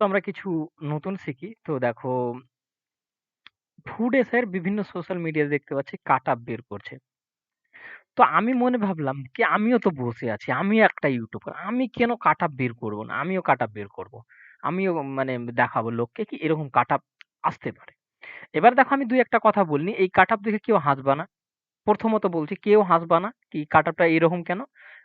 তো আমরা কিছু নতুন শিখি। তো দেখো ফুড এসের বিভিন্ন সোশ্যাল মিডিয়াতে দেখতে পাচ্ছি, কাট আপ বের করছে। তো আমি মনে ভাবলাম কি, আমিও তো বসে আছি। আমিও একটা ইউটিউবার। আমি কেন কাট আপ বের করব না? আমিও কাট আপ বের করব। আমিও মানে দেখাবো লোককে কি এরকম কাট আপ আসতে পারে। এবার দেখো, আমি দুই একটা কথা বলিনি। এই কাট আপ দেখে কেউ হাসবা না। প্রথমত বলছি, কেউ হাসবা না। কি কাট আপটা এরকম কেন?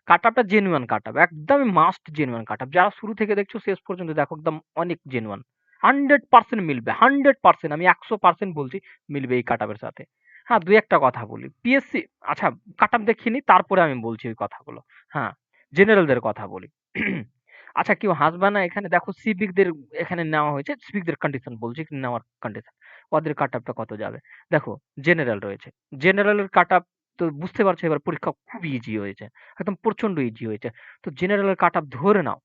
কাট আপটা জেনুইন কাট আপ। একদমই মাস্ট জেনুইন কাট আপ। যারা শুরু থেকে দেখছ শেষ পর্যন্ত দেখো একদম অনেক জেনুইন। 100% মিলবে। 100% আমি 100% বলছি মিলবে এই কাট আপের সাথে। হ্যাঁ, দু একটা কথা বলি। পিএসসি আচ্ছা কাট আপ দেখিনি তারপরে আমি বলছি ওই কথাগুলো। হ্যাঁ, জেনারেলদের কথা বলি। আচ্ছা কেউ হাসবা না এখানে দেখো সিভিকদের এখানে নেওয়া হয়েছে। সিভিকদের কন্ডিশন বলছি নেওয়ার কন্ডিশন। ওদের কাট আপটা কত যাবে? দেখো জেনারেল রয়েছে। জেনারেলের কাট আপ তো বুঝতে পারছ এবার পরীক্ষা খুব ইজি হয়েছে। একদম প্রচণ্ড ইজি হয়েছে। তো জেনারেলের কাট আপ ধরে নাও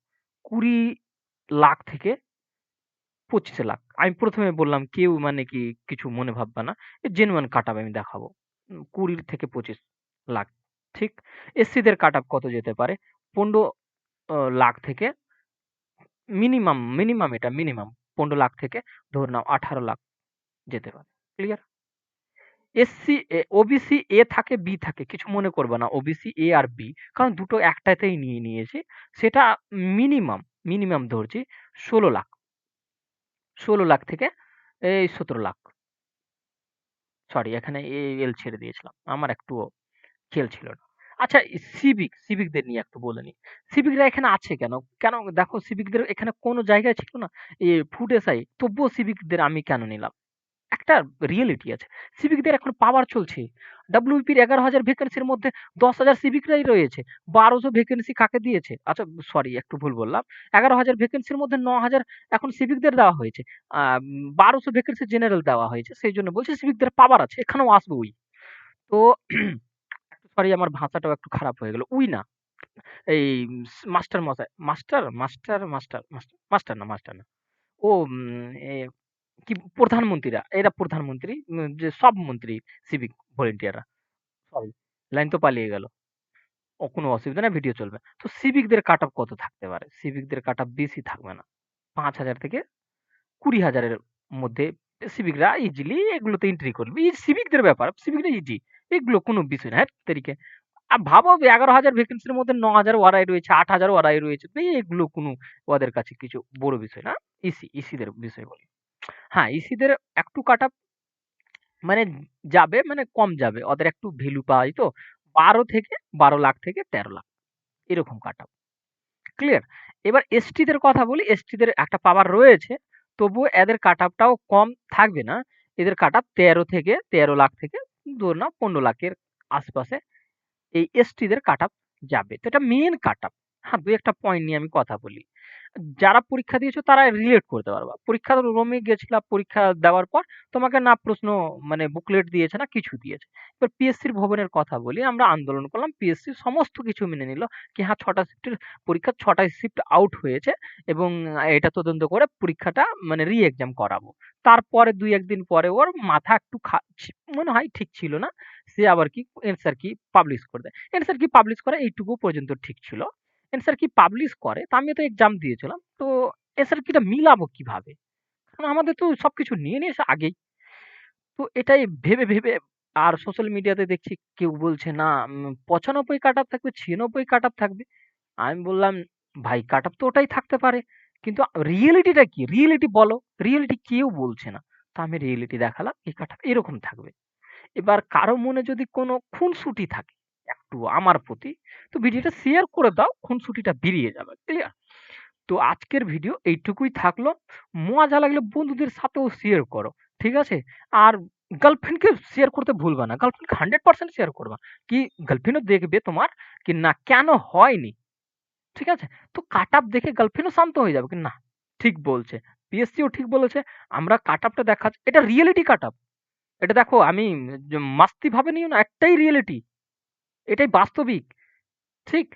২০ লাখ থেকে ২৫ লাখ। আমি প্রথমে বললাম কেউ মানে কি কিছু মনে ভাববা না। এ জেনুইন কাট আপ আমি দেখাবো। ২০ থেকে ২৫ লাখ। ঠিক? এসসিদের কাট আপ কত যেতে পারে? পনেরো লাখ থেকে মিনিমাম, মিনিমাম এটা মিনিমাম ১৫ লাখ থেকে ধরে নাও ১৮ লাখ যেতে পারে। ক্লিয়ার? এসসি ওবিসি এ থাকে, বি থাকে। কিছু মনে করবে না। ওবিসি এ আর বি। কারণ দুটো একটাতেই নিয়ে নিয়েছি। সেটা মিনিমাম, মিনিমাম ধরছি ১৬ লাখ। ১৬ লাখ থেকে এই ১৭ লাখ। সরি এখানে এল ছেড়ে দিয়েছিলাম। আমার একটু খেল ছিল না। আচ্ছা সিভিক, সিভিকদের নিয়ে একটু বলে নিই। সিভিকরা এখানে আছে কেন? কেন দেখো সিভিকদের এখানে কোনো জায়গায় ছিল না। এ ফুড এসআই তবুও সিভিকদের আমি কেন নিলাম? একটা রিয়েলিটি আছে। সিভিকদের এখন পাওয়ার চলছে। ডব্লিউপির ১১,০০০ ভ্যাকেন্সির মধ্যে ১০,০০০ সিভিকরাই রয়েছে। বারোশো ভ্যাকেন্সি কাকে দিয়েছে? আচ্ছা সরি একটু ভুল বললাম। ১১,০০০ ভ্যাকেন্সির মধ্যে ন হাজার এখন সিভিকদের দেওয়া হয়েছে। ১২০০ ভ্যাকেন্সি জেনারেল দেওয়া হয়েছে। সেই জন্য বলছে সিভিকদের পাওয়ার আছে। এখানেও আসবে ওই। তো সরি আমার ভাষাটাও একটু খারাপ হয়ে গেল। উই না। এই মাস্টার মশাই master, master, master, master, master না, মাস্টার না। ও কি প্রধানমন্ত্রীরা, এরা প্রধানমন্ত্রী যে সব মন্ত্রী সিভিক ভলান্টিয়াররা। সরি লাইন তো পালিয়ে গেল। ও কোনো অসুবিধা নাই ভিডিও চলবে। তো সিভিকদের কাট অফ কত থাকতে পারে? সিভিকদের কাট অফ বেশি থাকবে না। ৫,০০০ থেকে ২০,০০০ এর মধ্যে সিভিকরা ইজিলি এগুলোতে এন্ট্রি করবে। এই সিভিকদের ব্যাপার। সিভিকরা ইজি। এগুলো কোনো বিষয় না। হ্যাট তেরিকা। আ ভাবো ১১,০০০ ভ্যাকেন্সির মধ্যে ৯,০০০ ওরাই রয়েছে, ৮,০০০ ওরাই রয়েছে। তো এগুলো কোনো ওদের কাছে কিছু বড় বিষয় না। ইসি, ইসিদের বিষয় বলি। হ্যাঁ, ইসিদের একটু কাট মানে যাবে মানে কম যাবে। ওদের একটু ভ্যালু পাওয়া যায় তো। ১২ থেকে ১২ লাখ থেকে ১৩ লাখ। এরকম কাট। ক্লিয়ার? এবার এসটিদের কথা বলি। এসটিদের একটা পাওয়ার রয়েছে। তবুও এদের কাট কম থাকবে না। এদের কাট অফ ১৩ থেকে ১৩ লাখ থেকে ধরে নাও ১৫ লাখের আশপাশে এই এসটিদের কাট যাবে। তো এটা মেইন কাট। হ্যাঁ, ২ ১ টা পয়েন্ট নিয়ে আমি কথা বলি। যারা পরীক্ষা দিয়েছ তারা রিলেট করতে পারবা। পরীক্ষার রুমে গেছিলা, পরীক্ষা দেওয়ার পর তোমাকে না প্রশ্ন মানে বুকলেট দিয়েছে না কিছু দিয়েছে। এবার পিএসসির ভবনের কথা বলি। আমরা আন্দোলন করলাম। পিএসসি সমস্ত কিছু মেনে নিল। কি হ্যাঁ ৬ টা শিফটের পরীক্ষা ৬ টায় শিফট আউট হয়েছে এবং এটা তদন্ত করে পরীক্ষাটা মানে রি এক্সাম করাবো। তারপরে দুই, একদিন পরে ওর মাথা একটু মনে হয় ঠিক ছিল না। সে আবার কি অ্যান্সার কি পাবলিশ করে দেয়। অ্যান্সার কি পাবলিশ করা, এইটুকু পর্যন্ত ঠিক ছিল। অ্যান্সার কি পাবলিশ করে তা আমি তো এক্সাম দিয়েছিলাম। তো অ্যান্সার কিটা মিলাবো কীভাবে? কারণ আমাদের তো সব কিছু নিয়ে নিয়েছে আগেই। তো এটাই ভেবে, ভেবে আর সোশ্যাল মিডিয়াতে দেখছি কেউ বলছে না ৯৫ কাট অফ থাকবে, ৯৬ কাট অফ থাকবে। আমি বললাম ভাই কাট অফ তো ওটাই থাকতে পারে। কিন্তু রিয়েলিটিটা কি? রিয়েলিটি বলো। রিয়েলিটি কেউ বলছে না। তো আমি রিয়েলিটি দেখালাম এই কাট অফ এরকম থাকবে। এবার কারও মনে যদি কোনো খুনসুটি থাকে একটু আমার প্রতি তো ভিডিওটা শেয়ার করে দাও। খুনসুটিটা বেরিয়ে যাবে। ক্লিয়ার? তো আজকের ভিডিও এইটুকুই থাকল। মজা লাগলে বন্ধুদের সাথেও শেয়ার করো। ঠিক আছে? আর গার্লফ্রেন্ডকে শেয়ার করতে ভুলবা না। গার্লফ্রেন্ডকে 100% শেয়ার করবা। কি গার্লফ্রেন্ডও দেখবে তোমার কি না, কেন হয়নি। ঠিক আছে? তো কাট অফ দেখে গার্লফ্রেন্ডও শান্ত হয়ে যাবে। কি না, ঠিক বলছে। পিএসসিও ঠিক বলেছে। আমরা কাট অফটা দেখাচ্ছি। এটা রিয়েলিটি কাট অফ। এটা দেখো, আমি মাস্তি ভাবে নিও না। একটাই রিয়েলিটি। এটাই বাস্তবিক। ঠিক?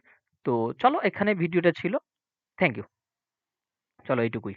তো চলো এখানে ভিডিওটা ছিল। Thank you. চলো এইটুকুই।